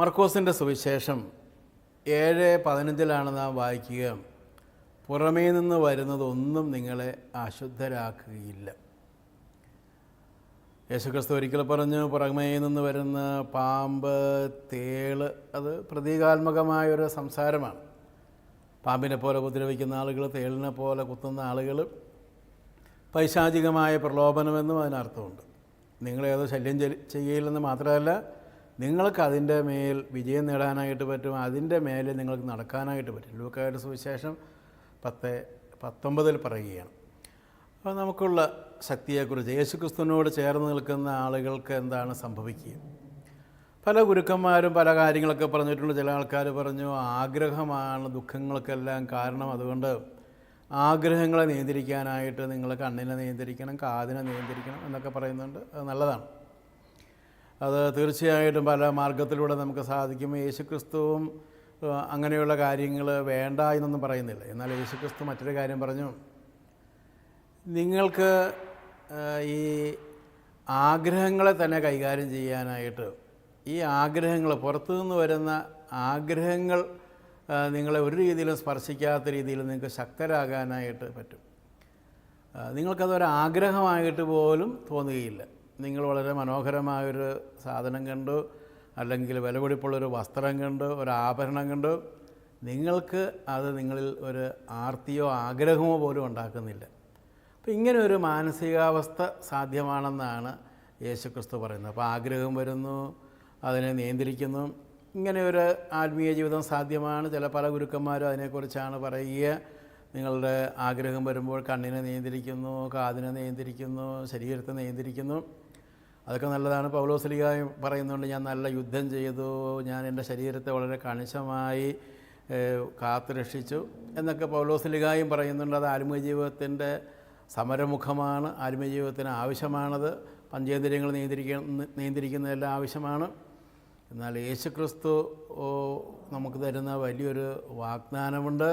മർക്കോസിന്റെ സുവിശേഷം ഏഴ് പതിനഞ്ചിലാണ് നാം വായിക്കുക. പുറമേ നിന്ന് വരുന്നതൊന്നും നിങ്ങളെ അശുദ്ധരാക്കുകയില്ല. യേശുക്രിസ്തു ഒരിക്കൽ പറഞ്ഞു പുറമേ നിന്ന് വരുന്ന പാമ്പ് തേൾ അത് പ്രതീകാത്മകമായൊരു സംസാരമാണ്. പാമ്പിനെ പോലെ ഉപദ്രവിക്കുന്ന ആളുകൾ തേളിനെ പോലെ കുത്തുന്ന ആളുകൾ പൈശാചികമായ പ്രലോഭനമെന്നും അതിനർത്ഥമുണ്ട്. നിങ്ങളേതോ ശല്യം ചെയ്യില്ലെന്ന് മാത്രമല്ല നിങ്ങൾക്ക് അതിന്റെ മേൽ വിജയം നേടാനായിട്ട് പറ്റും അതിന്റെ മേലെ നിങ്ങൾക്ക് നടക്കാനായിട്ട് പറ്റും. ലൂക്കായുടെ സുവിശേഷം പത്ത് പത്തൊമ്പതിൽ പറയുകയാണ്. അപ്പോൾ നമുക്കുള്ള ശക്തിയെക്കുറിച്ച് യേശുക്രിസ്തുവിനോട് ചേർന്ന് നിൽക്കുന്ന ആളുകൾക്ക് എന്താണ് സംഭവിക്കുക? പല ഗുരുക്കന്മാരും പല കാര്യങ്ങളൊക്കെ പറഞ്ഞിട്ടുണ്ട്. ചില ആൾക്കാർ പറഞ്ഞു ആഗ്രഹമാണ് ദുഃഖങ്ങൾക്കെല്ലാം കാരണം. അതുകൊണ്ട് ആഗ്രഹങ്ങളെ നിയന്ത്രിക്കാനായിട്ട് നിങ്ങൾ കണ്ണിനെ നിയന്ത്രിക്കണം കാതിനെ നിയന്ത്രിക്കണം എന്നൊക്കെ പറയുന്നുണ്ട്. അത് നല്ലതാണ്. അത് തീർച്ചയായിട്ടും പല മാർഗത്തിലൂടെ നമുക്ക് സാധിക്കും. യേശുക്രിസ്തുവും അങ്ങനെയുള്ള കാര്യങ്ങൾ വേണ്ട എന്നൊന്നും പറയുന്നില്ല. എന്നാൽ യേശുക്രിസ്തു മറ്റൊരു കാര്യം പറഞ്ഞു. നിങ്ങൾക്ക് ഈ ആഗ്രഹങ്ങളെ തന്നെ കൈകാര്യം ചെയ്യാനായിട്ട് ഈ ആഗ്രഹങ്ങൾ പുറത്തു നിന്ന് വരുന്ന ആഗ്രഹങ്ങൾ നിങ്ങളെ ഒരു രീതിയിലും സ്പർശിക്കാത്ത രീതിയിൽ നിങ്ങൾക്ക് ശക്തരാകാനായിട്ട് പറ്റും. നിങ്ങൾക്കതൊരാഗ്രഹമായിട്ട് പോലും തോന്നുകയില്ല. നിങ്ങൾ വളരെ മനോഹരമായൊരു സാധനം കണ്ടു അല്ലെങ്കിൽ വിലപിടിപ്പുള്ളൊരു വസ്ത്രം കണ്ടു ഒരു ആഭരണം കണ്ടു. നിങ്ങൾക്ക് അത് നിങ്ങളിൽ ഒരു ആർത്തിയോ ആഗ്രഹമോ പോലും ഉണ്ടാക്കുന്നില്ല. അപ്പോൾ ഇങ്ങനെ ഒരു മാനസികാവസ്ഥ സാധ്യമാണെന്നാണ് യേശുക്രിസ്തു പറയുന്നത്. അപ്പോൾ ആഗ്രഹം വരുന്നു അതിനെ നിയന്ത്രിക്കുന്നു. ഇങ്ങനെ ഒരു ആത്മീയ ജീവിതം സാധ്യമാണ്. ചില പല ഗുരുക്കന്മാരും അതിനെക്കുറിച്ചാണ് പറയുക. നിങ്ങളുടെ ആഗ്രഹം വരുമ്പോൾ കണ്ണിനെ നിയന്ത്രിക്കുന്നു കാതിനെ നിയന്ത്രിക്കുന്നു ശരീരത്തെ നിയന്ത്രിക്കുന്നു. അതൊക്കെ നല്ലതാണ്. പൗലോസ്ലിക പറയുന്നുണ്ട് ഞാൻ നല്ല യുദ്ധം ചെയ്തു. ഞാൻ എന്റെ ശരീരത്തെ വളരെ കണിശമായി കാത്തു രക്ഷിച്ചു എന്നൊക്കെ പൗലോസ്ലികായും പറയുന്നുണ്ട്. അത് ആത്മീയ ജീവിതത്തിന്റെ സമരമുഖമാണ്. ആത്മീയ ജീവിതത്തിന് ആവശ്യമാണത്. പഞ്ചേന്ദ്രിയങ്ങൾ നിയന്ത്രിക്കുന്ന നിയന്ത്രിക്കുന്നതെല്ലാം ആവശ്യമാണ്. എന്നാൽ യേശുക്രിസ്തു ക്രിസ്തു നമുക്ക് തരുന്ന വലിയൊരു വാഗ്ദാനമുണ്ട്.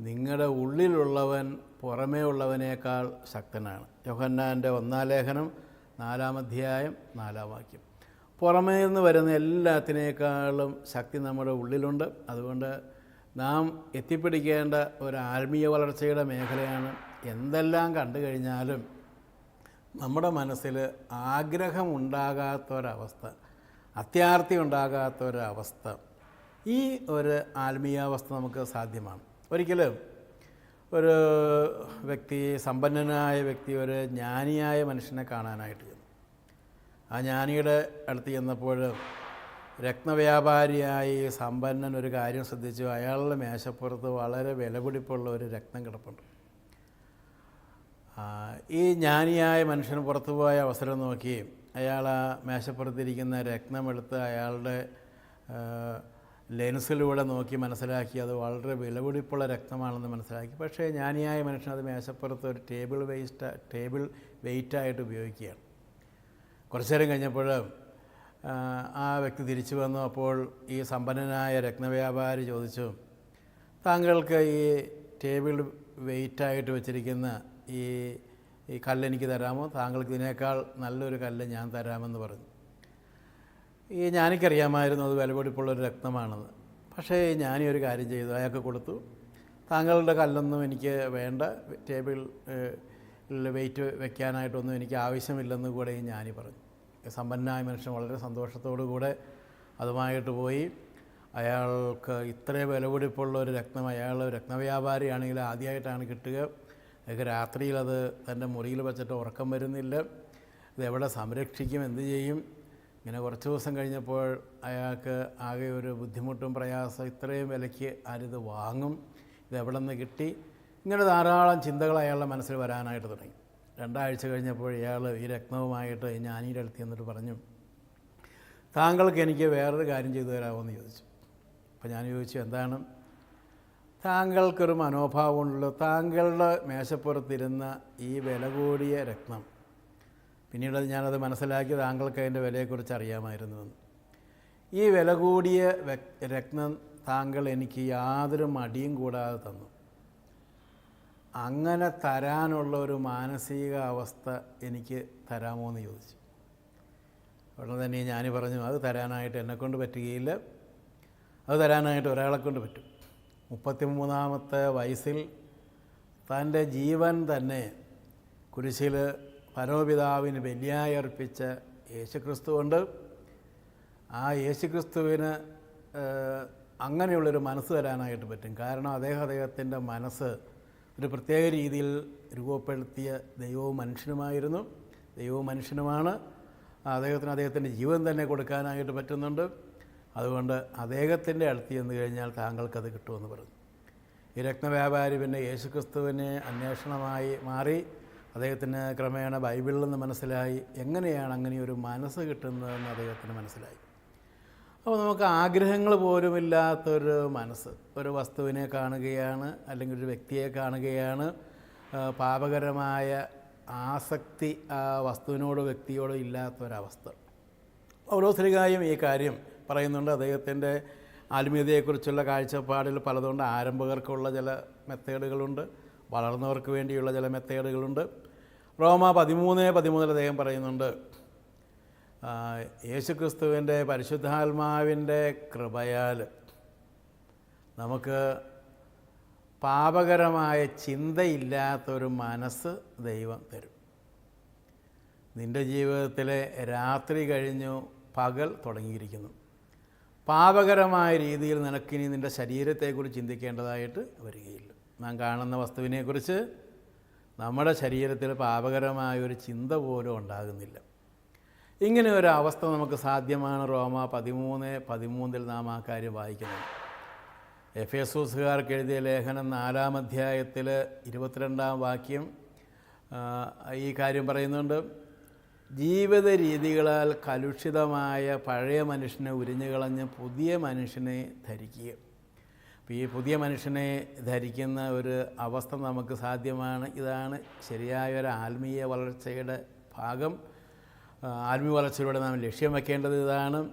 നിങ്ങളുടെ ഉള്ളിലുള്ളവൻ പുറമേ ഉള്ളവനേക്കാൾ ശക്തനാണ്. യോഹന്നാന്റെ ഒന്നാം ലേഖനം നാലാം അധ്യായം നാലാം വാക്യം പുറമേ നിന്ന് വരുന്ന എല്ലാത്തിനേക്കാളും ശക്തി നമ്മുടെ ഉള്ളിലുണ്ട്. അതുകൊണ്ട് നാം എത്തിപ്പിടിക്കേണ്ട ഒരു ആത്മീയ വളർച്ചയുടെ മേഖലയാണ്. എന്തെല്ലാം കണ്ടു കഴിഞ്ഞാലും നമ്മുടെ മനസ്സിൽ ആഗ്രഹം ആഗ്രഹമുണ്ടാകാത്തൊരവസ്ഥ അത്യാർത്ഥി ഉണ്ടാകാത്തൊരവസ്ഥ ഈ ഒരു ആത്മീയാവസ്ഥ നമുക്ക് സാധ്യമാണ്. ഒരിക്കലും ഒരു വ്യക്തി സമ്പന്നനായ വ്യക്തി ഒരു ജ്ഞാനിയായ മനുഷ്യനെ കാണാനായിട്ട് ആ ജ്ഞാനിയുടെ അടുത്ത് ചെന്നപ്പോൾ രത്നവ്യാപാരിയായി സമ്പന്നൻ ഒരു കാര്യം ശ്രദ്ധിച്ചു. അയാളുടെ മേശപ്പുറത്ത് വളരെ വിലപിടിപ്പുള്ള ഒരു രക്തം കിടപ്പുണ്ട്. ഈ ജ്ഞാനിയായ മനുഷ്യന് പുറത്തു പോയ അവസരം നോക്കി അയാൾ ആ മേശപ്പുറത്തിരിക്കുന്ന രത്നമെടുത്ത് അയാളുടെ ലെൻസിലൂടെ നോക്കി മനസ്സിലാക്കി. അത് വളരെ വിലപിടിപ്പുള്ള രക്തമാണെന്ന് മനസ്സിലാക്കി. പക്ഷേ ജ്ഞാനിയായ മനുഷ്യൻ അത് മേശപ്പുറത്ത് ഒരു ടേബിൾ വേസ്റ്റ് ടേബിൾ വെയിറ്റായിട്ട് ഉപയോഗിക്കുകയാണ്. കുറച്ചു നേരം കഴിഞ്ഞപ്പോൾ ആ, വ്യക്തി തിരിച്ചു വന്നു. അപ്പോൾ ഈ സമ്പന്നനായ രത്നവ്യാപാരി ചോദിച്ചു താങ്കൾക്ക് ഈ ടേബിൾ വെയിറ്റായിട്ട് വെച്ചിരിക്കുന്ന ഈ ഈ കല്ല് എനിക്ക് തരാമോ? താങ്കൾക്ക് ഇതിനേക്കാൾ നല്ലൊരു കല്ല് ഞാൻ തരാമെന്ന് പറഞ്ഞു. ഈ ഞാനിക്കറിയാമായിരുന്നു അത് വിലപിടിപ്പുള്ളൊരു രക്തമാണെന്ന് പക്ഷേ ഞാനീ ഒരു കാര്യം ചെയ്തു. അയാൾക്ക് കൊടുത്തു. താങ്കളുടെ കല്ലൊന്നും എനിക്ക് വേണ്ട. ടേബിൾ വെയിറ്റ് വെക്കാനായിട്ടൊന്നും എനിക്ക് ആവശ്യമില്ലെന്ന് കൂടെ ഞാനീ പറഞ്ഞു. സമ്പന്നനായ മനുഷ്യൻ വളരെ സന്തോഷത്തോടു കൂടെ അതുമായിട്ട് പോയി. അയാൾക്ക് ഇത്രയും വിലപിടിപ്പുള്ള ഒരു രക്തം അയാൾ രത്നവ്യാപാരിയാണെങ്കിൽ ആദ്യമായിട്ടാണ് കിട്ടുക. അയാൾക്ക് രാത്രിയിൽ അത് തന്റെ മുറിയിൽ വെച്ചിട്ട് ഉറക്കം വരുന്നില്ല. ഇത് എവിടെ സംരക്ഷിക്കും എന്ത് ചെയ്യും? ഇങ്ങനെ കുറച്ച് ദിവസം കഴിഞ്ഞപ്പോൾ അയാൾക്ക് ആകെ ഒരു ബുദ്ധിമുട്ടും പ്രയാസം ഇത്രയും വിലയ്ക്ക് ആരിത് വാങ്ങും. ഇത് നിന്ന് കിട്ടി? ഇങ്ങനെ ധാരാളം ചിന്തകൾ അയാളുടെ മനസ്സിൽ വരാനായിട്ട് തുടങ്ങി. രണ്ടാഴ്ച കഴിഞ്ഞപ്പോൾ ഇയാൾ ഈ രത്നവുമായിട്ട് ജ്ഞാനിയുടെ അടുത്ത് എന്നിട്ട് പറഞ്ഞു താങ്കൾക്ക് എനിക്ക് വേറൊരു കാര്യം ചെയ്തു തരാമോ എന്ന് ചോദിച്ചു. അപ്പോൾ ഞാൻ ചോദിച്ചു എന്താണ്? താങ്കൾക്കൊരു മനോഭാവമുണ്ടല്ലോ താങ്കളുടെ മേശപ്പുറത്തിരുന്ന ഈ വില കൂടിയ രത്നം. പിന്നീട് ഞാനത് മനസ്സിലാക്കി താങ്കൾക്ക് അതിന്റെ വിലയെക്കുറിച്ച് അറിയാമായിരുന്നു. എന്ന്. ഈ വില കൂടിയ രക്തം താങ്കൾ എനിക്ക് യാതൊരു മടിയും കൂടാതെ തന്നു. അങ്ങനെ തരാനുള്ള ഒരു മാനസിക അവസ്ഥ എനിക്ക് തരാമോ എന്ന് ചോദിച്ചു. ഉടനെ തന്നെ ഞാൻ പറഞ്ഞു അത് തരാനായിട്ട് എന്നെക്കൊണ്ട് പറ്റുകയില്ല. അത് തരാനായിട്ട് ഒരാളെ കൊണ്ട് പറ്റും. മുപ്പത്തിമൂന്നാമത്തെ വയസ്സിൽ തന്റെ ജീവൻ തന്നെ കുരിശിൽ പരമപിതാവിന് ബലിയായി അർപ്പിച്ച യേശുക്രിസ്തു കൊണ്ട് ആ യേശുക്രിസ്തുവിന് അങ്ങനെയുള്ളൊരു മനസ്സ് തരാനായിട്ട് പറ്റും. കാരണം അദ്ദേഹം അദ്ദേഹത്തിന്റെ മനസ്സ് ഒരു പ്രത്യേക രീതിയിൽ രൂപപ്പെടുത്തിയ ദൈവവും മനുഷ്യനുമായിരുന്നു. ദൈവവും മനുഷ്യനുമാണ്. അദ്ദേഹത്തിന് അദ്ദേഹത്തിന്റെ ജീവൻ തന്നെ കൊടുക്കാനായിട്ട് പറ്റുന്നുണ്ട്. അതുകൊണ്ട് അദ്ദേഹത്തിന്റെ അടുത്ത് ചെന്ന് കഴിഞ്ഞാൽ താങ്കൾക്കത് കിട്ടുമെന്ന് പറഞ്ഞു. ഈ രത്നവ്യാപാരി പിന്നെ യേശുക്രിസ്തുവിനെ അന്വേഷണമായി മാറി. അദ്ദേഹത്തിന് ക്രമേണ ബൈബിളിൽ നിന്ന് മനസ്സിലായി. എങ്ങനെയാണ് അങ്ങനെ ഒരു മനസ്സ് കിട്ടുന്നതെന്ന് അദ്ദേഹത്തിന് മനസ്സിലായി. അപ്പോൾ നമുക്ക് ആഗ്രഹങ്ങൾ പോലുമില്ലാത്തൊരു മനസ്സ്. ഒരു വസ്തുവിനെ കാണുകയാണ് അല്ലെങ്കിൽ ഒരു വ്യക്തിയെ കാണുകയാണ്. പാപകരമായ ആസക്തി ആ വസ്തുവിനോടോ വ്യക്തിയോടോ ഇല്ലാത്തൊരവസ്ഥ. ഓരോ ശ്രീകായും ഈ കാര്യം പറയുന്നുണ്ട്. അദ്ദേഹത്തിന്റെ ആത്മീയതയെക്കുറിച്ചുള്ള കാഴ്ചപ്പാടിൽ പലതുകൊണ്ട് ആരംഭകർക്കുള്ള ചില മെത്തേഡുകളുണ്ട് വളർന്നവർക്ക് വേണ്ടിയുള്ള ചില മെത്തേഡുകളുണ്ട്. റോമ പതിമൂന്ന് പതിമൂന്നിൽ അദ്ദേഹം പറയുന്നുണ്ട് യേശുക്രിസ്തുവിന്റെ പരിശുദ്ധാത്മാവിന്റെ കൃപയാൽ നമുക്ക് പാപകരമായ ചിന്തയില്ലാത്തൊരു മനസ്സ് ദൈവം തരും. നിന്റെ ജീവിതത്തിലെ രാത്രി കഴിഞ്ഞു പകൽ തുടങ്ങിയിരിക്കുന്നു. പാപകരമായ രീതിയിൽ നിനക്കിനി നിന്റെ ശരീരത്തെക്കുറിച്ച് ചിന്തിക്കേണ്ടതായിട്ട് വരികയില്ല. നാം കാണുന്ന വസ്തുവിനെക്കുറിച്ച് നമ്മുടെ ശരീരത്തിൽ പാപകരമായ ഒരു ചിന്ത പോലും ഉണ്ടാകുന്നില്ല. ഇങ്ങനെ ഒരു അവസ്ഥ നമുക്ക് സാധ്യമാണ് റോമ പതിമൂന്ന് പതിമൂന്നിൽ നാം ആ കാര്യം വായിക്കുന്നത്. എഫ് എസൂസുകാർക്ക് എഴുതിയ ലേഖനം നാലാം അധ്യായത്തിൽ ഇരുപത്തിരണ്ടാം വാക്യം ഈ കാര്യം പറയുന്നുണ്ട്. ജീവിത രീതികളാൽ കലുഷിതമായ പഴയ മനുഷ്യനെ ഉരിഞ്ഞുകളഞ്ഞ് പുതിയ മനുഷ്യനെ ധരിക്കുക അപ്പോൾ ഈ പുതിയ മനുഷ്യനെ ധരിക്കുന്ന ഒരു അവസ്ഥ നമുക്ക് സാധ്യമാണ്. ഇതാണ് ശരിയായ ഒരു ആത്മീയ വളർച്ചയുടെ ഭാഗം. ആത്മീയ വളർച്ചയിലൂടെ നാം ലക്ഷ്യം വെക്കേണ്ടത് ഇതാണ്.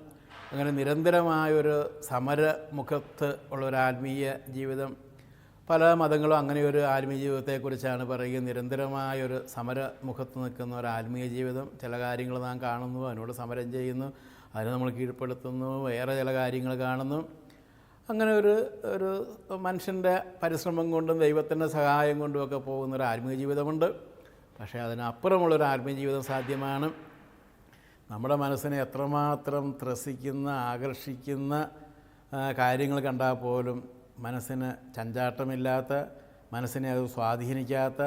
അങ്ങനെ നിരന്തരമായൊരു സമരമുഖത്ത് ഉള്ള ഒരു ആത്മീയ ജീവിതം. പല മതങ്ങളും അങ്ങനെ ഒരു ആത്മീയ ജീവിതത്തെക്കുറിച്ചാണ് പറയുക. നിരന്തരമായൊരു സമരമുഖത്ത് നിൽക്കുന്ന ഒരു ആത്മീയ ജീവിതം. ചില കാര്യങ്ങൾ നാം കാണുന്നു അതിനോട് സമരം ചെയ്യുന്നു അതിനെ നമ്മൾ കീഴ്പ്പെടുത്തുന്നു വേറെ ചില കാര്യങ്ങൾ കാണുന്നു. അങ്ങനെ ഒരു ഒരു മനുഷ്യന്റെ പരിശ്രമം കൊണ്ടും ദൈവത്തിന്റെ സഹായം കൊണ്ടുമൊക്കെ പോകുന്ന ഒരു ആത്മീയ ജീവിതമുണ്ട്. പക്ഷേ അതിനപ്പുറമുള്ളൊരു ആത്മീയ ജീവിതം സാധ്യമാണ്. നമ്മുടെ മനസ്സിനെ എത്രമാത്രം ത്രസിക്കുന്ന ആകർഷിക്കുന്ന കാര്യങ്ങൾ കണ്ടാൽ പോലും മനസ്സിന് ചഞ്ചാട്ടമില്ലാത്ത മനസ്സിനെ അത് സ്വാധീനിക്കാത്ത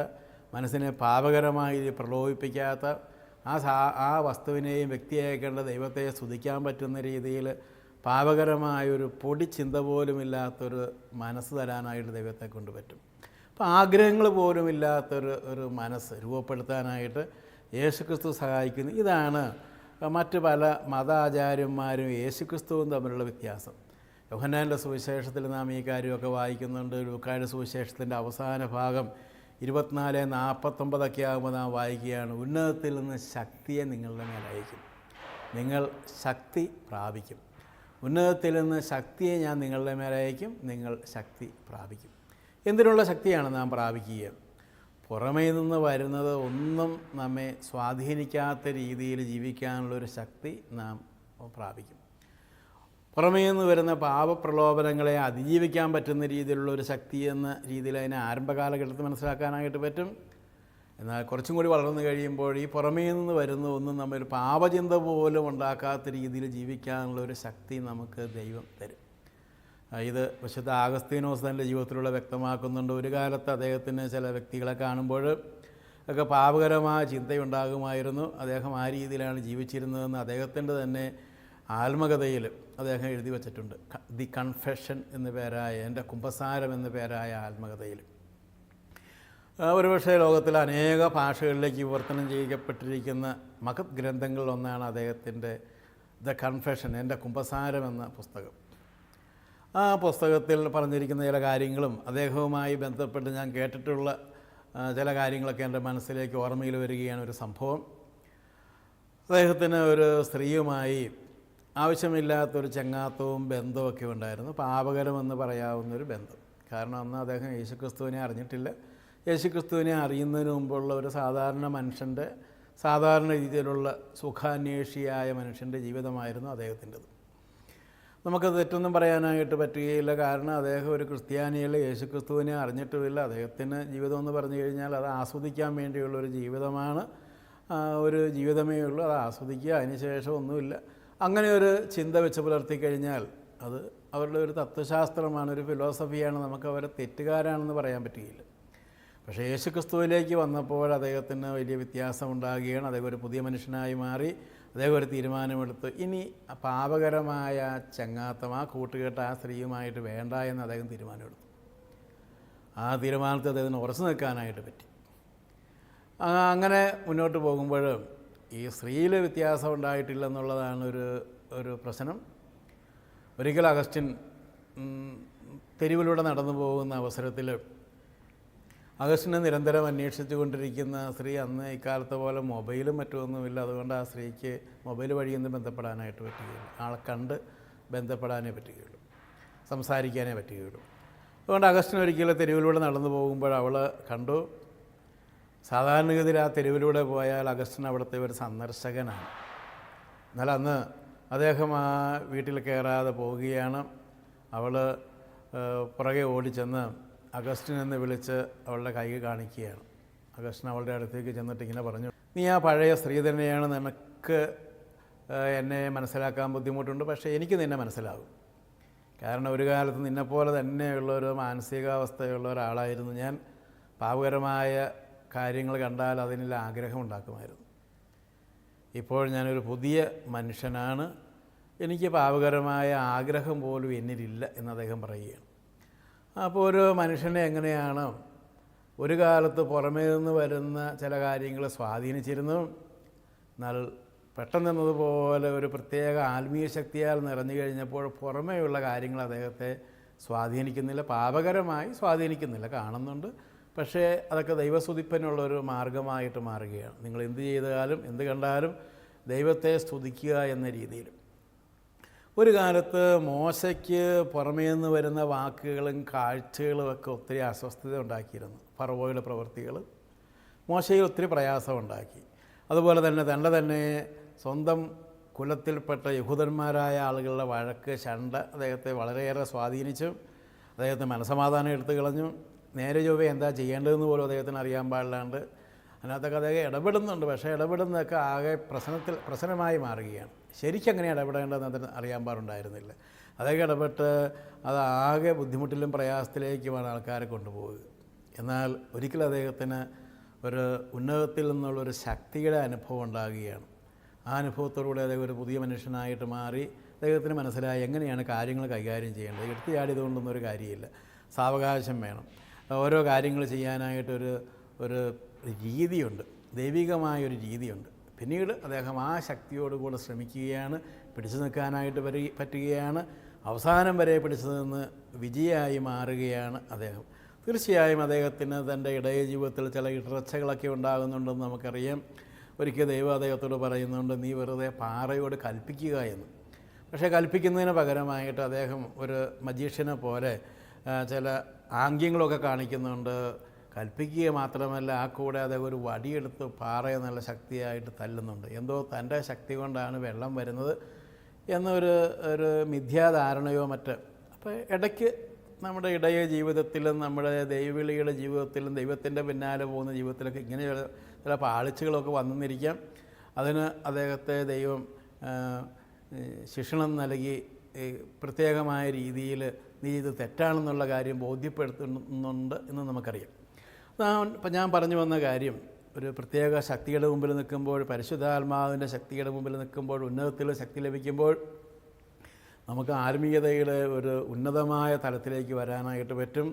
മനസ്സിനെ പാപകരമായി പ്രലോഭിപ്പിക്കാത്ത ആ സാ ആ വസ്തുവിനെയും വ്യക്തിയേക്കേണ്ട ദൈവത്തെ സ്തുതിക്കാൻ പറ്റുന്ന രീതിയിൽ പാപകരമായൊരു പൊടി ചിന്ത പോലുമില്ലാത്തൊരു മനസ്സ് തരാനായിട്ട് ദൈവത്തെ കൊണ്ട് പറ്റും. അപ്പോൾ ആഗ്രഹങ്ങൾ പോലും ഇല്ലാത്തൊരു ഒരു മനസ്സ് രൂപപ്പെടുത്താനായിട്ട് യേശുക്രിസ്തു സഹായിക്കുന്നു. ഇതാണ് മറ്റ് പല മതാചാര്യന്മാരും യേശുക്രിസ്തുവും തമ്മിലുള്ള വ്യത്യാസം. യോഹന്നാന്റെ സുവിശേഷത്തിൽ നാം ഈ കാര്യമൊക്കെ വായിക്കുന്നുണ്ട്. ലൂക്കായുടെ സുവിശേഷത്തിന്റെ അവസാന ഭാഗം ഇരുപത്തിനാല് നാൽപ്പത്തൊമ്പതൊക്കെ ആകുമ്പോൾ നാം വായിക്കുകയാണ്. ഉന്നതത്തിൽ നിന്ന് ശക്തിയെ നിങ്ങളുടെ മേൽ അയക്കും നിങ്ങൾ ശക്തി പ്രാപിക്കും. ഉന്നതത്തിൽ നിന്ന് ശക്തിയെ ഞാൻ നിങ്ങളുടെ മേൽ അയക്കും നിങ്ങൾ ശക്തി പ്രാപിക്കും. എന്തിനുള്ള ശക്തിയാണ് നാം പ്രാപിക്കുക? പുറമേ നിന്ന് വരുന്നത് ഒന്നും നമ്മെ സ്വാധീനിക്കാത്ത രീതിയിൽ ജീവിക്കാനുള്ളൊരു ശക്തി നാം പ്രാപിക്കും. പുറമേ നിന്ന് വരുന്ന പാപപ്രലോഭനങ്ങളെ അതിജീവിക്കാൻ പറ്റുന്ന രീതിയിലുള്ള ഒരു ശക്തി എന്ന രീതിയിൽ അതിനെ ആരംഭകാലഘട്ടത്തിൽ മനസ്സിലാക്കാനായിട്ട് പറ്റും. എന്നാൽ കുറച്ചും കൂടി വളർന്നു കഴിയുമ്പോൾ ഈ പുറമേ നിന്ന് വരുന്ന ഒന്നും നമ്മൾ പാപചിന്ത പോലും ഉണ്ടാക്കാത്ത രീതിയിൽ ജീവിക്കാനുള്ള ഒരു ശക്തി നമുക്ക് ദൈവം തരും. ഇത് വിശുദ്ധ ആഗസ്തീനോസ് തന്റെ ജീവിതത്തിലൂടെ വ്യക്തമാക്കുന്നുണ്ട്. ഒരു കാലത്ത് അദ്ദേഹത്തിന് ചില വ്യക്തികളെ കാണുമ്പോൾ ഒക്കെ പാപകരമായ ചിന്തയുണ്ടാകുമായിരുന്നു. അദ്ദേഹം ആ രീതിയിലാണ് ജീവിച്ചിരുന്നതെന്ന് അദ്ദേഹത്തിന്റെ തന്നെ ആത്മകഥയിൽ അദ്ദേഹം എഴുതി വച്ചിട്ടുണ്ട്. ദി കൺഫെഷൻ എന്ന പേരായ എന്റെ കുംഭസാരം എന്ന പേരായ ആത്മകഥയിൽ. ഒരുപക്ഷേ ലോകത്തിൽ അനേക ഭാഷകളിലേക്ക് വിവർത്തനം ചെയ്യപ്പെട്ടിരിക്കുന്ന മഹത് ഗ്രന്ഥങ്ങളിലൊന്നാണ് അദ്ദേഹത്തിന്റെ ദ കൺഫെഷൻ എന്റെ കുംഭസാരം എന്ന പുസ്തകം. ആ പുസ്തകത്തിൽ പറഞ്ഞിരിക്കുന്ന ചില കാര്യങ്ങളും അദ്ദേഹവുമായി ബന്ധപ്പെട്ട് ഞാൻ കേട്ടിട്ടുള്ള ചില കാര്യങ്ങളൊക്കെ എന്റെ മനസ്സിലേക്ക് ഓർമ്മയിൽ വരികയാണ് ഒരു സംഭവം. അദ്ദേഹത്തിന് ഒരു സ്ത്രീയുമായി ആവശ്യമില്ലാത്തൊരു ചങ്ങാത്തവും ബന്ധമൊക്കെ ഉണ്ടായിരുന്നു. പാപകരമെന്ന് പറയാവുന്നൊരു ബന്ധം. കാരണം അന്ന് അദ്ദേഹം യേശുക്രിസ്തുവിനെ അറിഞ്ഞിട്ടില്ല. യേശുക്രിസ്തുവിനെ അറിയുന്നതിന് മുമ്പുള്ള ഒരു സാധാരണ മനുഷ്യന്റെ സാധാരണ രീതിയിലുള്ള സുഖാന്വേഷിയായ മനുഷ്യന്റെ ജീവിതമായിരുന്നു അദ്ദേഹത്തിന്റെത്. നമുക്ക് തെറ്റൊന്നും പറയാനായിട്ട് പറ്റുകയില്ല. കാരണം അദ്ദേഹം ഒരു ക്രിസ്ത്യാനിയല്ല യേശു ക്രിസ്തുവിനെ അറിഞ്ഞിട്ടുമില്ല. അദ്ദേഹത്തിന് ജീവിതം എന്ന് പറഞ്ഞു കഴിഞ്ഞാൽ അത് ആസ്വദിക്കാൻ വേണ്ടിയുള്ള ഒരു ജീവിതമാണ് ഒരു ജീവിതമേ ഉള്ളൂ. അത് ആസ്വദിക്കുക അതിനുശേഷം ഒന്നുമില്ല. അങ്ങനെ ഒരു ചിന്ത വെച്ച് പുലർത്തി കഴിഞ്ഞാൽ അത് അവരുടെ ഒരു തത്വശാസ്ത്രമാണ് ഒരു ഫിലോസഫിയാണ് നമുക്ക് അവരെ തെറ്റുകാരാണെന്ന് പറയാൻ പറ്റുകയില്ല. പക്ഷേ യേശു ക്രിസ്തുവിലേക്ക് വന്നപ്പോൾ അദ്ദേഹത്തിന് വലിയ വ്യത്യാസം ഉണ്ടാകുകയാണ് അദ്ദേഹം ഒരു പുതിയ മനുഷ്യനായി മാറി. അദ്ദേഹം ഒരു തീരുമാനമെടുത്തു. ഇനി പാപകരമായ ചങ്ങാത്തം ആ കൂട്ടുകെട്ട് ആ സ്ത്രീയുമായിട്ട് വേണ്ട എന്ന് അദ്ദേഹം തീരുമാനമെടുത്തു. ആ തീരുമാനത്തെ അദ്ദേഹത്തിന് ഉറച്ചു നിൽക്കാനായിട്ട് പറ്റി. അങ്ങനെ മുന്നോട്ട് പോകുമ്പോൾ ഈ സ്ത്രീയിൽ വ്യത്യാസം ഉണ്ടായിട്ടില്ലെന്നുള്ളതാണ് ഒരു ഒരു പ്രശ്നം. ഒരിക്കൽ അഗസ്റ്റിൻ തെരുവിലൂടെ നടന്നു പോകുന്ന അവസരത്തിൽ അഗസ്റ്റിനെ നിരന്തരം അന്വേഷിച്ചു കൊണ്ടിരിക്കുന്ന സ്ത്രീ അന്ന് ഇക്കാലത്തെ പോലെ മൊബൈലും മറ്റൊന്നുമില്ല. അതുകൊണ്ട് ആ സ്ത്രീക്ക് മൊബൈൽ വഴിയൊന്നും ബന്ധപ്പെടാനായിട്ട് പറ്റുകയില്ല. ആളെ കണ്ട് ബന്ധപ്പെടാനേ പറ്റുകയുള്ളൂ. സംസാരിക്കാനേ പറ്റുകയുള്ളൂ. അതുകൊണ്ട് അഗസ്റ്റിന് ഒരിക്കലും തെരുവിലൂടെ നടന്നു പോകുമ്പോൾ അവൾ കണ്ടു. സാധാരണഗതിയിൽ ആ തെരുവിലൂടെ പോയാൽ അഗസ്റ്റിൻ അവിടുത്തെ ഒരു സന്ദർശകനാണ്. എന്നാൽ അന്ന് അദ്ദേഹം ആ വീട്ടിൽ കയറാതെ പോവുകയാണ്. അവൾ പുറകെ ഓടിച്ചെന്ന് അഗസ്റ്റിൻ എന്ന് വിളിച്ച് അവളുടെ കൈ കാണിക്കുകയാണ്. അഗസ്റ്റിൻ അവളുടെ അടുത്തേക്ക് ചെന്നിട്ട് ഇങ്ങനെ പറഞ്ഞു നീ ആ പഴയ സ്ത്രീ തന്നെയാണ് നിനക്ക് എന്നെ മനസ്സിലാക്കാൻ ബുദ്ധിമുട്ടുണ്ട് പക്ഷേ എനിക്ക് നിന്നെ മനസ്സിലാകും കാരണം ഒരു കാലത്ത് നിന്നെപ്പോലെ തന്നെയുള്ള ഒരു മാനസികാവസ്ഥയുള്ള ഒരാളായിരുന്നു ഞാൻ. പാപകരമായ കാര്യങ്ങൾ കണ്ടാൽ അതിനിൽ ആഗ്രഹം ഉണ്ടാക്കുമായിരുന്നു. ഇപ്പോൾ ഞാനൊരു പുതിയ മനുഷ്യനാണ്. എനിക്ക് പാപകരമായ ആഗ്രഹം പോലും എന്നിലില്ല എന്ന് അദ്ദേഹം പറയുകയാണ്. അപ്പോൾ ഒരു മനുഷ്യനെ എങ്ങനെയാണ് ഒരു കാലത്ത് പുറമേ നിന്ന് വരുന്ന ചില കാര്യങ്ങൾ സ്വാധീനിച്ചിരുന്നു. എന്നാൽ പെട്ടെന്നതുപോലെ ഒരു പ്രത്യേക ആത്മീയ ശക്തിയാൽ നിറഞ്ഞു കഴിഞ്ഞപ്പോൾ പുറമേയുള്ള കാര്യങ്ങൾ അദ്ദേഹത്തെ സ്വാധീനിക്കുന്നില്ല പാപകരമായി സ്വാധീനിക്കുന്നില്ല കാണുന്നുണ്ട്. പക്ഷേ അതൊക്കെ ദൈവസ്തുതിപ്പനുള്ള ഒരു മാർഗമായിട്ട് മാറുകയാണ്. നിങ്ങൾ എന്ത് ചെയ്താലും എന്ത് കണ്ടാലും ദൈവത്തെ സ്തുതിക്കുക എന്ന രീതിയിൽ. ഒരു കാലത്ത് മോശയ്ക്ക് പുറമേ നിന്ന് വരുന്ന വാക്കുകളും കാഴ്ചകളും ഒക്കെ ഒത്തിരി അസ്വസ്ഥത ഉണ്ടാക്കിയിരുന്നു. ഫറവോയുടെ പ്രവൃത്തികൾ മോശയിൽ ഒത്തിരി പ്രയാസം ഉണ്ടാക്കി. അതുപോലെ തന്നെ തന്നെ തന്നെ സ്വന്തം കുലത്തിൽപ്പെട്ട യഹൂദന്മാരായ ആളുകളുടെ വഴക്ക് ശണ്ട അദ്ദേഹത്തെ വളരെയേറെ സ്വാധീനിച്ചു. അദ്ദേഹത്തെ മനസമാധാനം എടുത്തു കളഞ്ഞു. നേരെ ചൊവ്വേ എന്താ ചെയ്യേണ്ടതെന്ന് പോലും അദ്ദേഹത്തിന് അറിയാൻ പാടില്ലാണ്ട് അതിനകത്തൊക്കെ അദ്ദേഹം ഇടപെടുന്നുണ്ട്. പക്ഷേ ഇടപെടുന്നതൊക്കെ ആകെ പ്രശ്നത്തിൽ പ്രശ്നമായി മാറുകയാണ്. ശരിക്കങ്ങനെ ഇടപെടേണ്ടതെന്ന് അതിന് അറിയാൻ പാടുണ്ടായിരുന്നില്ല. അദ്ദേഹം ഇടപെട്ട് അത് ആകെ ബുദ്ധിമുട്ടിലും പ്രയാസത്തിലേക്കുമാണ് ആൾക്കാരെ കൊണ്ടുപോകുക എന്നാൽ ഒരിക്കലും അദ്ദേഹത്തിന് ഒരു ഉന്നതത്തിൽ നിന്നുള്ളൊരു ശക്തിയുടെ അനുഭവം ഉണ്ടാകുകയാണ്. ആ അനുഭവത്തോടുകൂടി അദ്ദേഹം ഒരു പുതിയ മനുഷ്യനായിട്ട് മാറി അദ്ദേഹത്തിന് മനസ്സിലായി എങ്ങനെയാണ് കാര്യങ്ങൾ കൈകാര്യം ചെയ്യേണ്ടത്. എടുത്തു ചാടിയതുകൊണ്ടൊന്നും ഒരു കാര്യമില്ല. സാവകാശം വേണം. ഓരോ കാര്യങ്ങൾ ചെയ്യാനായിട്ടൊരു ഒരു രീതിയുണ്ട്. ദൈവികമായൊരു രീതിയുണ്ട്. പിന്നീട് അദ്ദേഹം ആ ശക്തിയോടുകൂടെ ശ്രമിക്കുകയാണ്. പിടിച്ചു നിൽക്കാനായിട്ട് വരി പറ്റുകയാണ്. അവസാനം വരെ പിടിച്ചു നിന്ന് വിജയമായി മാറുകയാണ് അദ്ദേഹം. തീർച്ചയായും അദ്ദേഹത്തിന് തന്റെ ഇടയ ജീവിതത്തിൽ ചില ഇടർച്ചകളൊക്കെ ഉണ്ടാകുന്നുണ്ടെന്ന് നമുക്കറിയാം. ഒരിക്കൽ ദൈവം അദ്ദേഹത്തോട് പറയുന്നുണ്ട് നീ വെറുതെ പാറയോട് കൽപ്പിക്കുക എന്ന്. പക്ഷേ കൽപ്പിക്കുന്നതിന് പകരമായിട്ട് അദ്ദേഹം ഒരു മജീഷ്യനെ പോലെ ചില ആംഗ്യങ്ങളൊക്കെ കാണിക്കുന്നുണ്ട്. കൽപ്പിക്കുക മാത്രമല്ല ആ കൂടെ അദ്ദേഹം ഒരു വടിയെടുത്ത് പാറയെ നല്ല ശക്തിയായിട്ട് തല്ലുന്നുണ്ട്. എന്തോ തന്റെ ശക്തി കൊണ്ടാണ് വെള്ളം വരുന്നത് എന്നൊരു ഒരു മിഥ്യാധാരണയോ മറ്റ്. അപ്പോൾ ഇടയ്ക്ക് നമ്മുടെ ഇടയ ജീവിതത്തിലും നമ്മുടെ ദൈവവിളിയുടെ ജീവിതത്തിലും ദൈവത്തിന്റെ പിന്നാലെ പോകുന്ന ജീവിതത്തിലൊക്കെ ഇങ്ങനെ ചില ചില പാളിച്ചകളൊക്കെ വന്നിരിക്കാം. അതിന് അദ്ദേഹത്തെ ദൈവം ശിക്ഷണം നൽകി പ്രത്യേകമായ രീതിയിൽ നീ ഇത് തെറ്റാണെന്നുള്ള കാര്യം ബോധ്യപ്പെടുത്തുന്നുണ്ട് എന്ന് നമുക്കറിയാം. ഇപ്പം ഞാൻ പറഞ്ഞു വന്ന കാര്യം ഒരു പ്രത്യേക ശക്തിയുടെ മുമ്പിൽ നിൽക്കുമ്പോൾ പരിശുദ്ധാത്മാവിന്റെ ശക്തിയുടെ മുമ്പിൽ നിൽക്കുമ്പോൾ ഉന്നതത്തിൽ ശക്തി ലഭിക്കുമ്പോൾ നമുക്ക് ആത്മീയതയുടെ ഒരു ഉന്നതമായ തലത്തിലേക്ക് വരാനായിട്ട് പറ്റും.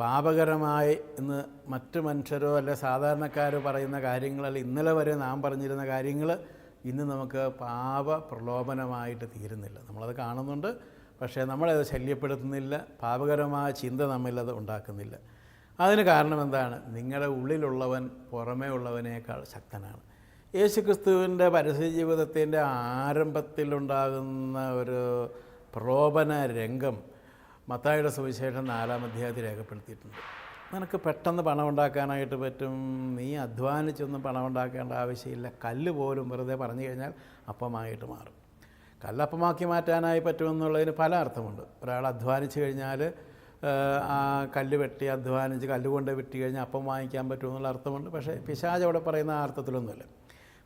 പാപകരമായി ഇന്ന് മറ്റു മനുഷ്യരോ അല്ലെ സാധാരണക്കാരോ പറയുന്ന കാര്യങ്ങൾ അല്ലെങ്കിൽ ഇന്നലെ വരെ നാം പറഞ്ഞിരുന്ന കാര്യങ്ങൾ ഇന്ന് നമുക്ക് പാപ പ്രലോഭനമായിട്ട് തീരുന്നില്ല. നമ്മളത് കാണുന്നുണ്ട് പക്ഷേ നമ്മളത് ശല്യപ്പെടുത്തുന്നില്ല പാപകരമായ ചിന്ത നമ്മിലത് ഉണ്ടാക്കുന്നില്ല. അതിന് കാരണം എന്താണ്? നിങ്ങളുടെ ഉള്ളിലുള്ളവൻ പുറമേ ഉള്ളവനേക്കാൾ ശക്തനാണ്. യേശുക്രിസ്തുവിന്റെ പരസ്യ ജീവിതത്തിന്റെ ആരംഭത്തിലുണ്ടാകുന്ന ഒരു പ്രലോഭന രംഗം മത്തായുടെ സുവിശേഷം നാലാം അധ്യായത്തിൽ രേഖപ്പെടുത്തിയിട്ടുണ്ട്. നിനക്ക് പെട്ടെന്ന് പണം ഉണ്ടാക്കാനായിട്ട് പറ്റും. നീ അധ്വാനിച്ചൊന്നും പണം ഉണ്ടാക്കേണ്ട ആവശ്യമില്ല. കല്ല് പോലും വെറുതെ പറഞ്ഞു കഴിഞ്ഞാൽ അപ്പമായിട്ട് മാറും. കല്ലപ്പമാക്കി മാറ്റാനായി പറ്റുമെന്നുള്ളതിന് പല അർത്ഥമുണ്ട്. ഒരാൾ അധ്വാനിച്ച് കഴിഞ്ഞാൽ ആ കല്ല് വെട്ടി അധ്വാനിച്ച് കല്ലുകൊണ്ട് വെട്ടി കഴിഞ്ഞാൽ അപ്പം വാങ്ങിക്കാൻ പറ്റുമെന്നുള്ള അർത്ഥമുണ്ട്. പക്ഷേ പിശാജ് അവിടെ പറയുന്ന ആ അർത്ഥത്തിലൊന്നുമില്ല.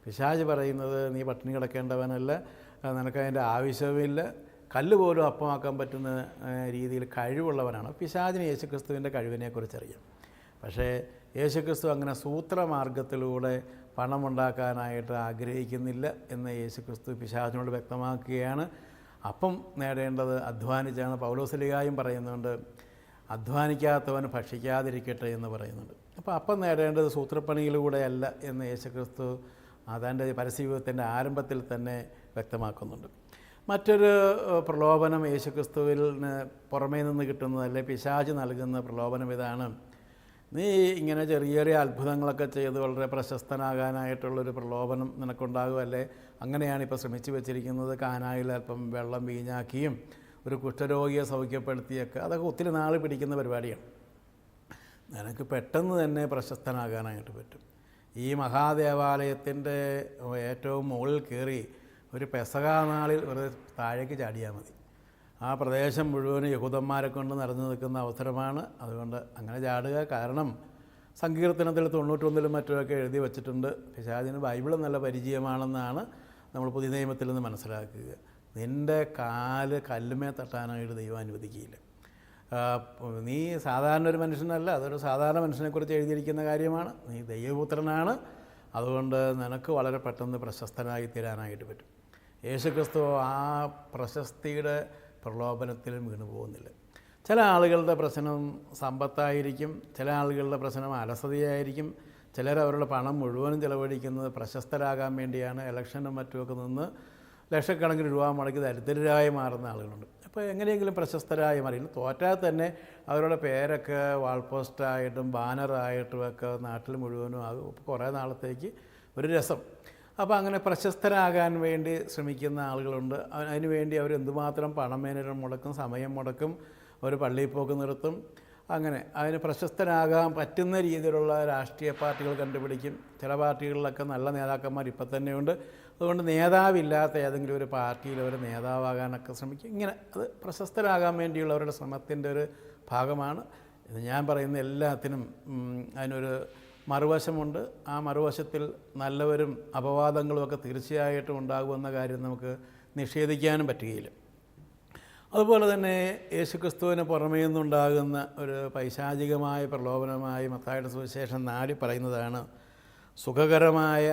പിശാജ് പറയുന്നത് നീ പട്ടിണി കിടക്കേണ്ടവനല്ല നിനക്ക് നിനക്കതിന്റെ ആവശ്യവുമില്ല. കല്ല് പോലും അപ്പമാക്കാൻ പറ്റുന്ന രീതിയിൽ കഴിവുള്ളവനാണ്. പിശാജിന് യേശുക്രിസ്തുവിന്റെ കഴിവിനെക്കുറിച്ചറിയാം. പക്ഷേ യേശുക്രിസ്തു അങ്ങനെ സൂത്രമാർഗത്തിലൂടെ പണമുണ്ടാക്കാനായിട്ട് ആഗ്രഹിക്കുന്നില്ല എന്ന് യേശുക്രിസ്തു പിശാചിനോട് വ്യക്തമാക്കുകയാണ്. അപ്പം നേടേണ്ടത് അധ്വാനിച്ചാണ്. പൗലോസലികായും പറയുന്നുണ്ട് അധ്വാനിക്കാത്തവൻ ഭക്ഷിക്കാതിരിക്കട്ടെ എന്ന് പറയുന്നുണ്ട്. അപ്പോൾ അപ്പം നേടേണ്ടത് സൂത്രപ്പണിയിലൂടെയല്ല എന്ന് യേശുക്രിസ്തു അതാന്റെ പരസ്യജീവിതത്തിന്റെ ആരംഭത്തിൽ തന്നെ വ്യക്തമാക്കുന്നുണ്ട്. മറ്റൊരു പ്രലോഭനം യേശുക്രിസ്തുവിൽ പുറമേ നിന്ന് കിട്ടുന്നത് അല്ലെ പിശാജ് നൽകുന്ന പ്രലോഭനം ഇതാണ്. നീ ഇങ്ങനെ ചെറിയ ചെറിയ അത്ഭുതങ്ങളൊക്കെ ചെയ്ത് വളരെ പ്രശസ്തനാകാനായിട്ടുള്ളൊരു പ്രലോഭനം നിനക്കുണ്ടാകുമല്ലേ അങ്ങനെയാണ് ഇപ്പോൾ ശ്രമിച്ചു വെച്ചിരിക്കുന്നത്. കാനായിൽ അല്പം വെള്ളം വീഞ്ഞാക്കിയും ഒരു കുഷ്ഠരോഗിയെ സൗഖ്യപ്പെടുത്തിയൊക്കെ അതൊക്കെ ഒത്തിരി നാൾ പിടിക്കുന്ന പരിപാടിയാണ്. നിനക്ക് പെട്ടെന്ന് തന്നെ പ്രശസ്തനാകാനായിട്ട് പറ്റും. ഈ മഹാദേവാലയത്തിന്റെ ഏറ്റവും മുകളിൽ കയറി ഒരു പെസക നാളിൽ ഒരു താഴേക്ക് ചാടിയാൽ മതി. ആ പ്രദേശം മുഴുവൻ യഹൂദന്മാരെ കൊണ്ട് നിറഞ്ഞു നിൽക്കുന്ന അവസരമാണ്. അതുകൊണ്ട് അങ്ങനെ ചാടുക. കാരണം സങ്കീർത്തനത്തിൽ തൊണ്ണൂറ്റൊന്നിലും മറ്റുമൊക്കെ എഴുതി വച്ചിട്ടുണ്ട്. പിശാചിന് ബൈബിൾ നല്ല പരിചയമാണെന്നാണ് നമ്മൾ പുതിയ നിയമത്തിൽ നിന്ന് മനസ്സിലാക്കുക. നിന്റെ കാൽ കല്ലുമേ തട്ടാനായിട്ട് ദൈവം അനുവദിക്കുകയില്ല. നീ സാധാരണ ഒരു മനുഷ്യനല്ല അതൊരു സാധാരണ മനുഷ്യനെക്കുറിച്ച് എഴുതിയിരിക്കുന്ന കാര്യമാണ്. നീ ദൈവപുത്രനാണ് അതുകൊണ്ട് നിനക്ക് വളരെ പെട്ടെന്ന് പ്രശസ്തനായി തീരാനായിട്ട് പറ്റും. യേശുക്രിസ്തു ആ പ്രശസ്തിയുടെ പ്രലോഭനത്തിലും വീണു പോകുന്നില്ല. ചില ആളുകളുടെ പ്രശ്നം സമ്പത്തായിരിക്കും ചില ആളുകളുടെ പ്രശ്നം അലസതയായിരിക്കും ചിലർ അവരുടെ പണം മുഴുവനും ചിലവഴിക്കുന്നത് പ്രശസ്തരാകാൻ വേണ്ടിയാണ് ഇലക്ഷനും മറ്റുമൊക്കെ നിന്ന് ലക്ഷക്കണക്കിന് രൂപ മുടക്കി ദരിദ്രരായി മാറുന്ന ആളുകളുണ്ട്. അപ്പോൾ എങ്ങനെയെങ്കിലും പ്രശസ്തരായി മാറി. തോറ്റാൽ തന്നെ അവരുടെ പേരൊക്കെ വാൾ പോസ്റ്റായിട്ടും ബാനറായിട്ടും ഒക്കെ നാട്ടിൽ മുഴുവനും ആകും കുറേ നാളത്തേക്ക് ഒരു രസം. അപ്പോൾ അങ്ങനെ പ്രശസ്തരാകാൻ വേണ്ടി ശ്രമിക്കുന്ന ആളുകളുണ്ട്. അതിനുവേണ്ടി അതിന് വേണ്ടി അവർ എന്തുമാത്രം പണം മേനരം മുടക്കും സമയം മുടക്കും ഒരു പള്ളിയിൽ പോക്ക് നിർത്തും അങ്ങനെ അതിന് പ്രശസ്തനാകാൻ പറ്റുന്ന രീതിയിലുള്ള രാഷ്ട്രീയ പാർട്ടികൾ കണ്ടുപിടിക്കും. ചില പാർട്ടികളിലൊക്കെ നല്ല നേതാക്കന്മാർ ഇപ്പം തന്നെയുണ്ട്. അതുകൊണ്ട് നേതാവില്ലാത്ത ഏതെങ്കിലും ഒരു പാർട്ടിയിൽ അവർ നേതാവാകാനൊക്കെ ശ്രമിക്കും. ഇങ്ങനെ അത് പ്രശസ്തരാകാൻ വേണ്ടിയുള്ളവരുടെ ശ്രമത്തിന്റെ ഒരു ഭാഗമാണ്. ഞാൻ പറയുന്ന എല്ലാത്തിനും അതിനൊരു മറുവശമുണ്ട്. ആ മറുവശത്തിൽ നല്ലവരും അപവാദങ്ങളും ഒക്കെ തീർച്ചയായിട്ടും ഉണ്ടാകുമെന്ന കാര്യം നമുക്ക് നിഷേധിക്കാനും പറ്റുകയില്ല. അതുപോലെ തന്നെ യേശുക്രിസ്തുവിന് പുറമേ നിന്നുണ്ടാകുന്ന ഒരു പൈശാചികമായ പ്രലോഭനമായി മത്തായുടെ സുവിശേഷം നാടി പറയുന്നതാണ് സുഖകരമായ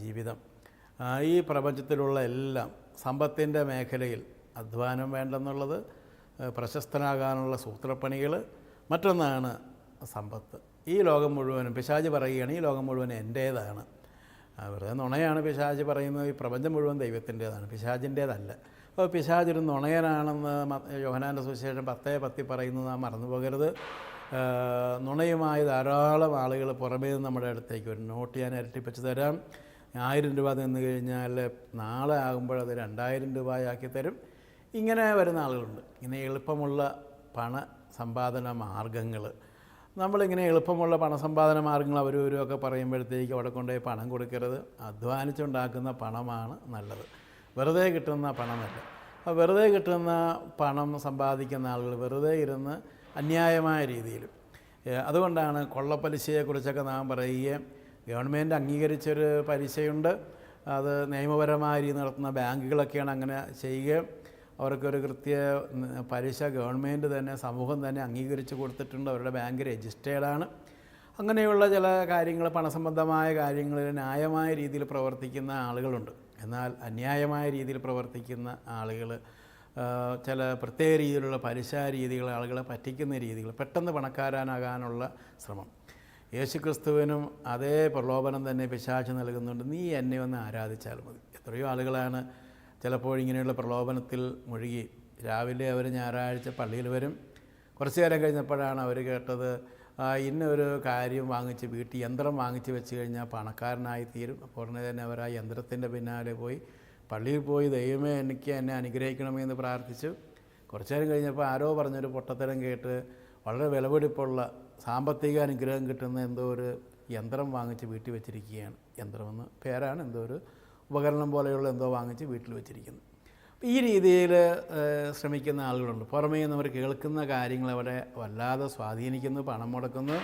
ജീവിതം. ഈ പ്രപഞ്ചത്തിലുള്ള എല്ലാം സമ്പത്തിന്റെ മേഖലയിൽ അധ്വാനം വേണ്ടെന്നുള്ളത് പ്രശസ്തനാകാനുള്ള സൂത്രപ്പണികൾ മറ്റൊന്നാണ് സമ്പത്ത്. ഈ ലോകം മുഴുവനും പിശാജ് പറയുകയാണ് ഈ ലോകം മുഴുവൻ എന്റേതാണ്. വെറുതെ നുണയാണ് പിശാജ് പറയുന്നത് ഈ പ്രപഞ്ചം മുഴുവൻ ദൈവത്തിന്റേതാണ് പിശാജിന്റേതല്ല പിശാചൊരു നുണയനാണെന്ന് യോഹനാന്റെ സുവിശേഷം പത്തേ പത്തി പറയുന്നു നാം മറന്നു പോകരുത്. നുണയുമായി ധാരാളം ആളുകൾ പുറമേ നിന്ന് നമ്മുടെ അടുത്തേക്ക് വരും. നോട്ട് ഞാൻ ഇരട്ടിപ്പിച്ച് തരാം. ആയിരം രൂപ നിന്ന് കഴിഞ്ഞാൽ നാളെ ആകുമ്പോൾ അത് രണ്ടായിരം രൂപയാക്കി തരും. ഇങ്ങനെ വരുന്ന ആളുകളുണ്ട്. ഇങ്ങനെ എളുപ്പമുള്ള പണ സമ്പാദന മാർഗങ്ങൾ. നമ്മളിങ്ങനെ എളുപ്പമുള്ള പണസമ്പാദന മാർഗങ്ങൾ അവരും ഒക്കെ പറയുമ്പോഴത്തേക്ക് അവിടെ കൊണ്ടുപോയി പണം കൊടുക്കരുത്. അധ്വാനിച്ചുണ്ടാക്കുന്ന പണമാണ് നല്ലത്. വെറുതെ കിട്ടുന്ന പണമല്ല. അപ്പോൾ വെറുതെ കിട്ടുന്ന പണം സമ്പാദിക്കുന്ന ആളുകൾ വെറുതെ ഇരുന്ന് അന്യായമായ രീതിയിൽ അതുകൊണ്ടാണ് കൊള്ളപ്പലിശയെക്കുറിച്ചൊക്കെ നാം പറയുകയും ഗവൺമെന്റ് അംഗീകരിച്ചൊരു പലിശയുണ്ട്. അത് നിയമപരമായ രീതി നടത്തുന്ന ബാങ്കുകളൊക്കെയാണ് അങ്ങനെ ചെയ്യുകയും അവർക്കൊരു കൃത്യ പലിശ ഗവൺമെന്റ് തന്നെ സമൂഹം തന്നെ അംഗീകരിച്ച് കൊടുത്തിട്ടുണ്ട്. അവരുടെ ബാങ്ക് രജിസ്റ്റേർഡാണ്. അങ്ങനെയുള്ള ചില കാര്യങ്ങൾ പണസംബന്ധമായ കാര്യങ്ങളിൽ ന്യായമായ രീതിയിൽ പ്രവർത്തിക്കുന്ന ആളുകളുണ്ട്. എന്നാൽ അന്യായമായ രീതിയിൽ പ്രവർത്തിക്കുന്ന ആളുകൾ ചില പ്രത്യേക രീതിയിലുള്ള പലിശ രീതികൾ ആളുകളെ പറ്റിക്കുന്ന രീതികൾ പെട്ടെന്ന് പണക്കാരാനാകാനുള്ള ശ്രമം. യേശുക്രിസ്തുവിനും അതേ പ്രലോഭനം തന്നെ പിശാച് നൽകുന്നുണ്ട്. നീ എന്നെ ഒന്ന് ആരാധിച്ചാൽ മതി. എത്രയോ ആളുകളാണ് ചിലപ്പോൾ ഇങ്ങനെയുള്ള പ്രലോഭനത്തിൽ മുഴുകി. രാവിലെ അവർ ഞായറാഴ്ച പള്ളിയിൽ വരും. കുറച്ചു നേരം കഴിഞ്ഞപ്പോഴാണ് അവർ കേട്ടത് ഇന്ന ഒരു കാര്യം വാങ്ങിച്ച് വീട്ടിൽ യന്ത്രം വാങ്ങിച്ച് വെച്ച് കഴിഞ്ഞാൽ പണക്കാരനായി തീരും. അപ്പോൾ ഉടനെ തന്നെ അവർ ആ യന്ത്രത്തിന്റെ പിന്നാലെ പോയി പള്ളിയിൽ പോയി ദൈവമേ എനിക്ക് എന്നെ അനുഗ്രഹിക്കണമെന്ന് പ്രാർത്ഥിച്ചു. കുറച്ച് നേരം കഴിഞ്ഞപ്പോൾ ആരോ പറഞ്ഞൊരു പൊട്ടത്തരം കേട്ട് വളരെ വിലപിടിപ്പുള്ള സാമ്പത്തിക അനുഗ്രഹം കിട്ടുന്ന എന്തോ ഒരു യന്ത്രം വാങ്ങിച്ച് വീട്ടിൽ വെച്ചിരിക്കുകയാണ്. യന്ത്രമെന്ന് പേരാണ് എന്തോ ഒരു ഉപകരണം പോലെയുള്ള എന്തോ വാങ്ങിച്ച് വീട്ടിൽ വെച്ചിരിക്കുന്നു. അപ്പോൾ ഈ രീതിയിൽ ശ്രമിക്കുന്ന ആളുകളുണ്ട്. പുറമേ നിന്ന് അവർ കേൾക്കുന്ന കാര്യങ്ങൾ അവരെ വല്ലാതെ സ്വാധീനിക്കുന്നു പണം മുടക്കുന്നു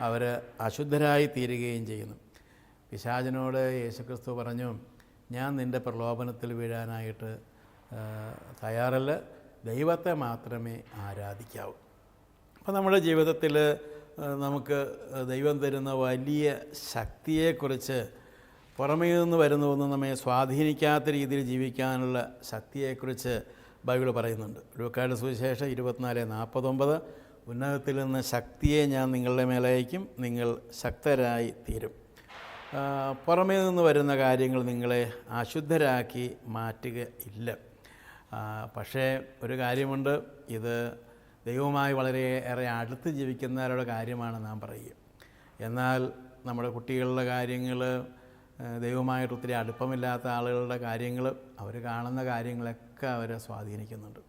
അവർ അശുദ്ധരായി തീരുകയും ചെയ്യുന്നു. പിശാചനോട് യേശുക്രിസ്തു പറഞ്ഞു ഞാൻ നിന്റെ പ്രലോഭനത്തിൽ വീഴാനായിട്ട് തയ്യാറല്ല. ദൈവത്തെ മാത്രമേ ആരാധിക്കാവൂ. അപ്പോൾ നമ്മുടെ ജീവിതത്തിൽ നമുക്ക് ദൈവം തരുന്ന വലിയ ശക്തിയെക്കുറിച്ച് പുറമേ നിന്ന് വരുന്ന ഒന്നും നമ്മെ സ്വാധീനിക്കാത്ത രീതിയിൽ ജീവിക്കാനുള്ള ശക്തിയെക്കുറിച്ച് ബൈബിൾ പറയുന്നുണ്ട്. ലൂക്കാട് സുവിശേഷം ഇരുപത്തിനാല് നാൽപ്പത്തൊമ്പത് ഉന്നതത്തിൽ നിന്ന് ശക്തിയെ ഞാൻ നിങ്ങളുടെ മേലയക്കും നിങ്ങൾ ശക്തരായി തീരും. പുറമേ നിന്ന് വരുന്ന കാര്യങ്ങൾ നിങ്ങളെ അശുദ്ധരാക്കി മാറ്റുക ഇല്ല. പക്ഷേ ഒരു കാര്യമുണ്ട് ഇത് ദൈവവുമായി ഏറെ അടുത്ത് ജീവിക്കുന്നവരുടെ കാര്യമാണ് നാം പറയുക. എന്നാൽ നമ്മുടെ കുട്ടികളുടെ കാര്യങ്ങൾ ദൈവമായിട്ട് ഒത്തിരി അടുപ്പമില്ലാത്ത ആളുകളുടെ കാര്യങ്ങൾ അവർ കാണുന്ന കാര്യങ്ങളൊക്കെ അവരെ സ്വാധീനിക്കുന്നുണ്ട്.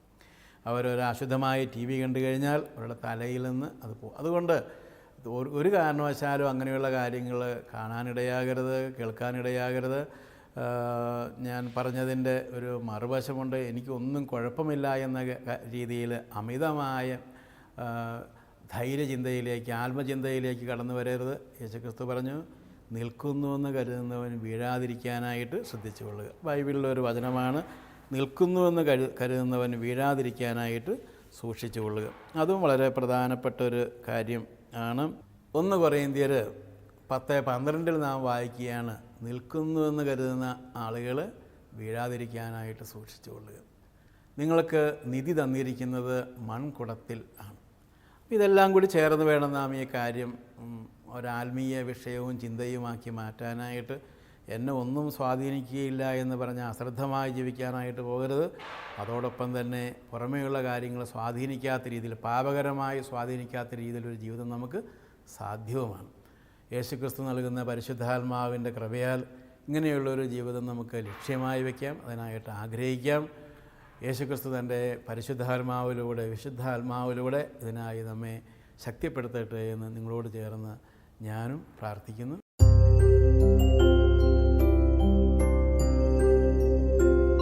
അവരൊരു അശുദ്ധമായ ടി വി കണ്ടു കഴിഞ്ഞാൽ അവരുടെ തലയിൽ നിന്ന് അത് പോകും. അതുകൊണ്ട് ഒരു കാരണവശാലും അങ്ങനെയുള്ള കാര്യങ്ങൾ കാണാനിടയാകരുത് കേൾക്കാനിടയാകരുത്. ഞാൻ പറഞ്ഞതിന്റെ ഒരു മറുവശമുണ്ട്. എനിക്കൊന്നും കുഴപ്പമില്ല എന്ന രീതിയിൽ അമിതമായ ധൈര്യചിന്തയിലേക്ക് ആത്മചിന്തയിലേക്ക് കടന്നു വരരുത്. യേശുക്രിസ്തു പറഞ്ഞു നിൽക്കുന്നുവെന്ന് കരുതുന്നവൻ വീഴാതിരിക്കാനായിട്ട് ശ്രദ്ധിച്ചുകൊള്ളുക. ബൈബിളിലെ ഒരു വചനമാണ് നിൽക്കുന്നുവെന്ന് കരു കരുതുന്നവൻ വീഴാതിരിക്കാനായിട്ട് സൂക്ഷിച്ചു കൊള്ളുക അതും വളരെ പ്രധാനപ്പെട്ട ഒരു കാര്യം ആണ്. ഒന്ന് കൊറിയന്ത്യർ പത്ത് പന്ത്രണ്ടിൽ നാം വായിക്കുകയാണ് നിൽക്കുന്നുവെന്ന് കരുതുന്ന ആളുകൾ വീഴാതിരിക്കാനായിട്ട് സൂക്ഷിച്ചു കൊള്ളുക നിങ്ങൾക്ക് നിധി തന്നിരിക്കുന്നത് മൺകുടത്തിൽ ആണ്. ഇതെല്ലാം കൂടി ചേർന്ന് വേണം നാം ഈ കാര്യം ഒരാത്മീയ വിഷയവും ചിന്തയുമാക്കി മാറ്റാനായിട്ട് എന്നെ ഒന്നും സ്വാധീനിക്കുകയില്ല എന്ന് പറഞ്ഞ് അശ്രദ്ധമായി ജീവിക്കാനായിട്ട് പോകരുത്. അതോടൊപ്പം തന്നെ പുറമേയുള്ള കാര്യങ്ങൾ സ്വാധീനിക്കാത്ത രീതിയിൽ പാപകരമായി സ്വാധീനിക്കാത്ത രീതിയിൽ ഒരു ജീവിതം നമുക്ക് സാധ്യവുമാണ്. യേശുക്രിസ്തു നൽകുന്ന പരിശുദ്ധാത്മാവിന്റെ കൃപയാൽ ഇങ്ങനെയുള്ളൊരു ജീവിതം നമുക്ക് ലക്ഷ്യമായി വയ്ക്കാം അതിനായിട്ട് ആഗ്രഹിക്കാം. യേശുക്രിസ്തു തന്റെ പരിശുദ്ധാത്മാവിലൂടെ വിശുദ്ധാത്മാവിലൂടെ ഇതിനായി നമ്മെ ശക്തിപ്പെടുത്തട്ടെ എന്ന് നിങ്ങളോട് ചേർന്ന് ഞാനും പ്രാർത്ഥിക്കുന്നു.